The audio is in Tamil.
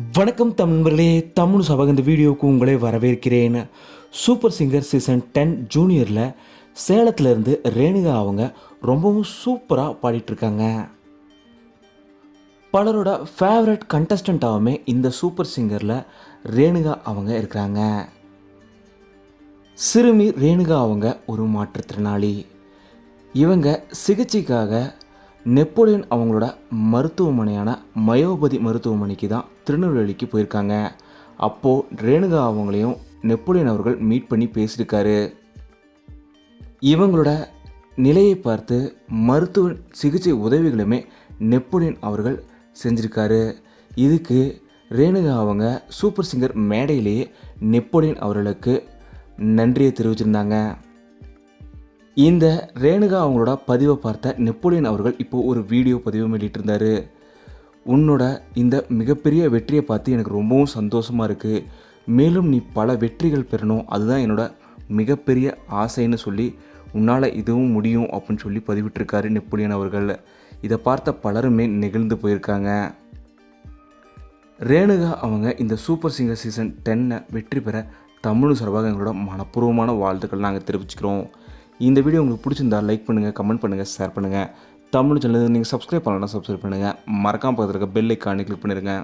வணக்கம் தமிழர்களே தமிழ் சபக இந்த வீடியோவுக்கு உங்களை வரவேற்கிறேன். சூப்பர் சிங்கர் சீசன் டென் ஜூனியரில் சேலத்துலேருந்து ரேணுகா அவங்க ரொம்பவும் சூப்பராக பாடிட்டுருக்காங்க. பலரோட ஃபேவரட் கண்டஸ்டண்ட்டாகவுமே இந்த சூப்பர் சிங்கரில் ரேணுகா அவங்க இருக்கிறாங்க. சிறுமி ரேணுகா அவங்க ஒரு மாற்றுத்திறனாளி. இவங்க சிகிச்சைக்காக நெப்போலியன் அவங்களோட மருத்துவமனையான மயோபதி மருத்துவமனைக்கு தான் திருநெல்வேலிக்கு போயிருக்காங்க. அப்போது ரேணுகா அவங்களையும் நெப்போலியன் அவர்கள் மீட் பண்ணி பேசியிருக்காரு. இவங்களோட நிலையை பார்த்து மருத்துவ சிகிச்சை உதவிகளுமே நெப்போலியன் அவர்கள் செஞ்சிருக்காரு. இதுக்கு ரேணுகா அவங்க சூப்பர் சிங்கர் மேடையிலேயே நெப்போலியன் அவர்களுக்கு நன்றியை தெரிவிச்சிருந்தாங்க. இந்த ரேணுகா அவங்களோட பதிவை பார்த்த நெப்போலியன் அவர்கள் இப்போ ஒரு வீடியோ பதிவு வெளியிட்டிருந்தாரு உன்னோட இந்த மிகப்பெரிய வெற்றியை பார்த்து எனக்கு ரொம்பவும் சந்தோஷமாக இருக்குது மேலும் நீ பல வெற்றிகள் பெறணும். அதுதான் என்னோட மிகப்பெரிய ஆசைன்னு சொல்லி உன்னால் இதுவும் முடியும் அப்படின்னு சொல்லி பதிவிட்டிருக்காரு நெப்போலியன் அவர்கள். இதை பார்த்த பலருமே நெகிழ்ந்து போயிருக்காங்க. ரேணுகா அவங்க இந்த சூப்பர் சிங்கர் சீசன் டென்னை வெற்றி பெற தமிழ் சார்பாக எங்களோட மனப்பூர்வமான வாழ்த்துக்கள் நாங்கள் தெரிவிச்சுக்கிறோம். இந்த வீடியோ உங்களுக்கு பிடிச்சிருந்தா லைக் பண்ணுங்கள் கமெண்ட் பண்ணுங்கள் ஷேர் பண்ணுங்கள் தமிழ் சேனல் நீங்கள் சப்ஸ்கிரைப் பண்ணலாம் சப்ஸ்கிரைப் பண்ணுங்கள் மறக்காமல் பக்கத்தில் இருக்க பெல் ஐக்கானே கிளிக் பண்ணிடுங்க